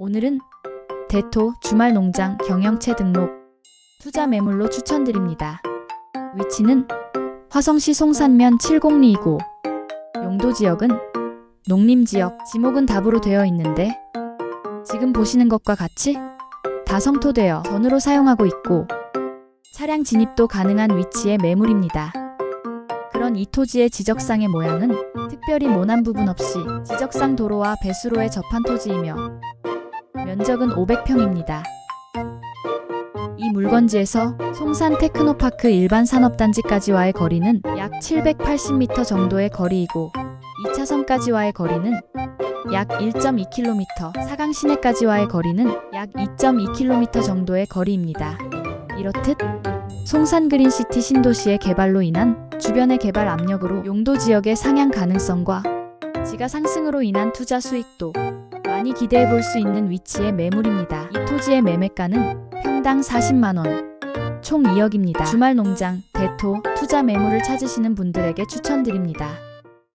오늘은 대토 주말 농장 경영체 등록 투자 매물로 추천드립니다. 위치는 화성시 송산면 70리이고 용도 지역은 농림 지역, 지목은 답으로 되어 있는데 지금 보시는 것과 같이 다 성토되어 전으로 사용하고 있고 차량 진입도 가능한 위치의 매물입니다. 그런 이 토지의 지적상의 모양은 특별히 모난 부분 없이 지적상 도로와 배수로에 접한 토지이며 면적은 500평입니다. 이 물건지에서 송산 테크노파크 일반 산업단지까지와의 거리는 약 780m 정도의 거리이고 2차선까지와의 거리는 약 1.2km, 사강 시내까지와의 거리는 약 2.2km 정도의 거리입니다. 이렇듯 송산 그린시티 신도시의 개발로 인한 주변의 개발 압력으로 용도 지역의 상향 가능성과 지가 상승으로 인한 투자 수익도 많이 기대해 볼 수 있는 위치의 매물입니다. 이 토지의 매매가는 평당 40만 원, 총 2억입니다. 주말 농장, 대토, 투자 매물을 찾으시는 분들에게 추천드립니다.